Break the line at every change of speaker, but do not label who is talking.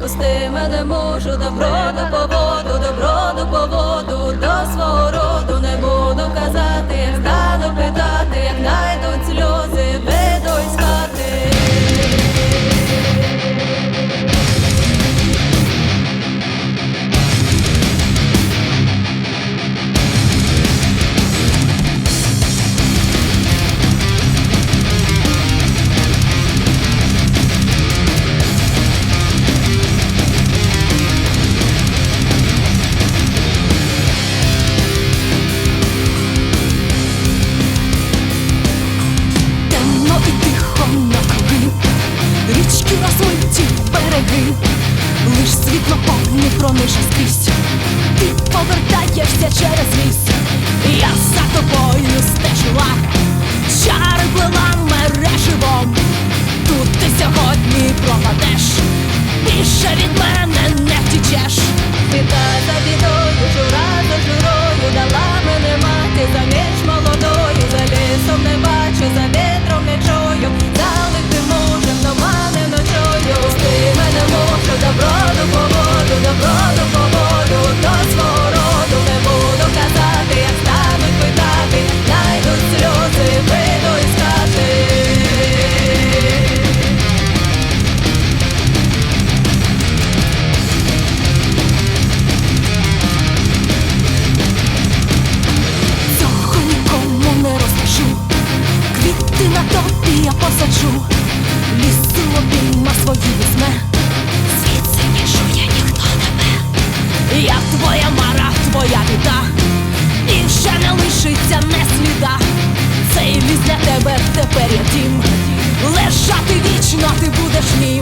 Пусти мене можу, добро до поводу, добро до поводу, до свого роду
береги, лиш світло повні прониже скрізь. Ти повертаєшся через ліс, я за тобою стежила, чари плела мереживом. посаджу, лісу обійма свої візьме, звідси не чує ніхто тебе. Я твоя мара, твоя біда, і ще не лишиться не сліда. Цей ліс для тебе тепер я дім. Лежати вічно ти будеш мій